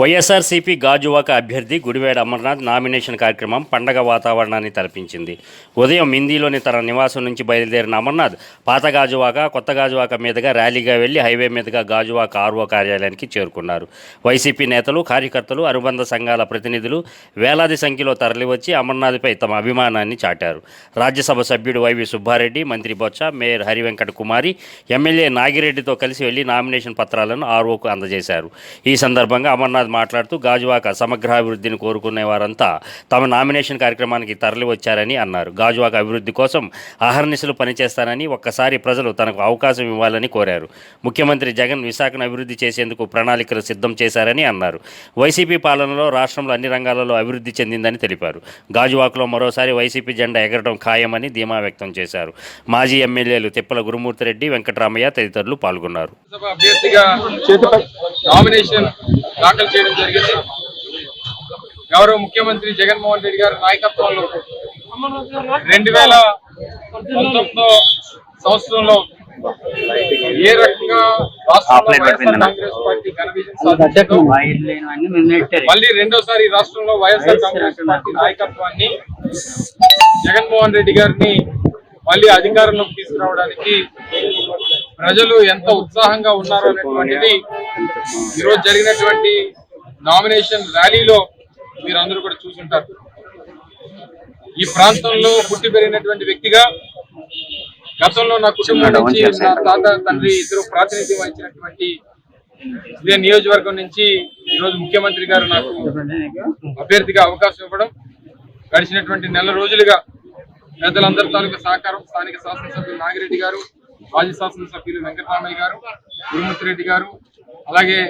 వైఎస్ఆర్సీపీ గాజువాక అభ్యర్థి గుడివేడ అమర్నాథ్ నామినేషన్ కార్యక్రమం పండగ వాతావరణాన్ని తలపించింది. ఉదయం మిందీలోని తన నివాసం నుంచి బయలుదేరిన అమర్నాథ్ పాత గాజువాక కొత్త గాజువాక మీదుగా ర్యాలీగా వెళ్ళి హైవే మీదుగా గాజువాక ఆర్ఓ కార్యాలయానికి చేరుకున్నారు. వైసీపీ నేతలు కార్యకర్తలు అనుబంధ సంఘాల ప్రతినిధులు వేలాది సంఖ్యలో తరలివచ్చి అమర్నాథ్పై తమ అభిమానాన్ని చాటారు. రాజ్యసభ సభ్యుడు వైవి సుబ్బారెడ్డి మంత్రి బొత్స మేయర్ హరివెంకట కుమారి ఎమ్మెల్యే నాగిరెడ్డితో కలిసి వెళ్ళి నామినేషన్ పత్రాలను ఆర్ఓకు అందజేశారు. ఈ సందర్భంగా అమర్నాథ్ మాట్లాడుతూ గాజువాక సమగ్రాభివృద్ధిని కోరుకునే వారంతా తమ నామినేషన్ కార్యక్రమానికి తరలి వచ్చారని అన్నారు. గాజువాక అభివృద్ధి కోసం అహర్నిశలు పనిచేస్తానని ఒక్కసారి ప్రజలు తనకు అవకాశం ఇవ్వాలని కోరారు. ముఖ్యమంత్రి జగన్ విశాఖను అభివృద్ధి చేసేందుకు ప్రణాళికలు సిద్ధం చేశారని అన్నారు. వైసీపీ పాలనలో రాష్ట్రంలో అన్ని రంగాలలో అభివృద్ధి చెందిందని తెలిపారు. గాజువాకలో మరోసారి వైసీపీ జెండా ఎగరడం ఖాయమని ధీమా వ్యక్తం చేశారు. మాజీ ఎమ్మెల్యేలు తిప్పల గురుమూర్తిరెడ్డి వెంకటరామయ్య తదితరులు పాల్గొన్నారు. దాఖలు చేయడం జరిగింది. గౌరవ ముఖ్యమంత్రి జగన్మోహన్ రెడ్డి గారి నాయకత్వంలో రెండు వేల పంతొమ్మిదో సంవత్సరంలో ఏ రకంగా కాంగ్రెస్ పార్టీ మళ్ళీ రెండోసారి రాష్ట్రంలో వైఎస్ఆర్ కాంగ్రెస్ పార్టీ నాయకత్వాన్ని జగన్మోహన్ రెడ్డి గారిని మళ్ళీ అధికారంలోకి తీసుకురావడానికి ప్రజలు ఎంత ఉత్సాహంగా ఉన్నారు అనేటువంటిది ఈరోజు జరిగినటువంటి నామినేషన్ ర్యాలీలో మీరందరూ కూడా చూసుంటారు. ఈ ప్రాంతంలో పుట్టి పెరిగినటువంటి వ్యక్తిగా గతంలో నా కుటుంబం నుంచి నా తాత తండ్రి ఇద్దరు ప్రాతినిధ్యం వహించినటువంటి ఇదే నియోజకవర్గం నుంచి ఈరోజు ముఖ్యమంత్రి గారు నాకు అభ్యర్థిగా అవకాశం ఇవ్వడం గడిచినటువంటి నెల రోజులుగా పెద్దలందరి తాలూకా సహకారం స్థానిక శాసనసభ్యులు నాగిరెడ్డి గారు మాజీ శాసనసభ్యులు వెంకటరామయ్య గారు గురుమూర్తి రెడ్డి గారు అలాగే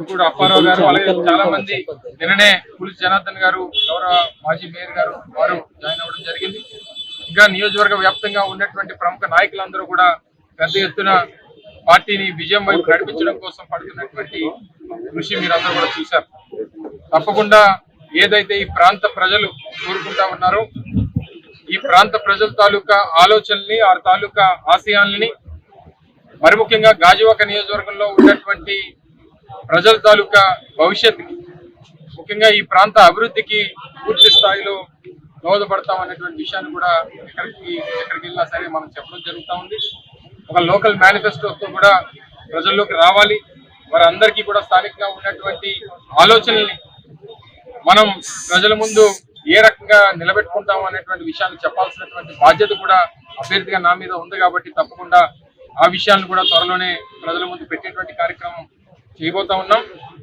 ఇప్పుడు అప్పారావు గారు అలాగే చాలా మంది నిన్ననే పులిస్ జనార్దన్ గారు గౌరవ మాజీ మేయర్ గారు వారు జాయిన్ అవ్వడం జరిగింది. ఇంకా నియోజకవర్గ వ్యాప్తంగా ఉన్నటువంటి ప్రముఖ నాయకులందరూ కూడా పెద్ద ఎత్తున పార్టీని విజయం వైపు నడిపించడం కోసం పడుతున్నటువంటి కృషి మీరందరూ కూడా చూశారు. తప్పకుండా ఏదైతే ఈ ప్రాంత ప్రజలు కోరుకుంటా ఉన్నారో ఈ ప్రాంత ప్రజల తాలూకా ఆలోచనల్ని ఆ తాలూకా ఆశయాల్ని మరి ముఖ్యంగా గాజువాక నియోజకవర్గంలో ఉన్నటువంటి ప్రజల తాలూకా భవిష్యత్తుకి ముఖ్యంగా ఈ ప్రాంత అభివృద్ధికి పూర్తి స్థాయిలో దోహదపడతాం అనేటువంటి విషయాన్ని కూడా ఎక్కడికి ఎక్కడికి వెళ్ళినా సరే మనం చెప్పడం జరుగుతూ ఉంది. ఒక లోకల్ మేనిఫెస్టోతో కూడా ప్రజల్లోకి రావాలి. వారందరికీ కూడా స్థానికంగా ఉన్నటువంటి ఆలోచనల్ని మనం ప్రజల ముందు ఏ రకంగా నిలబెట్టుకుంటాం అనేటువంటి విషయాన్ని చెప్పాల్సినటువంటి బాధ్యత కూడా అభ్యర్థిగా నా మీద ఉంది కాబట్టి తప్పకుండా ఆ విషయాన్ని కూడా త్వరలోనే ప్రజల ముందు పెట్టేటువంటి కార్యక్రమం చేయబోతా ఉన్నాం.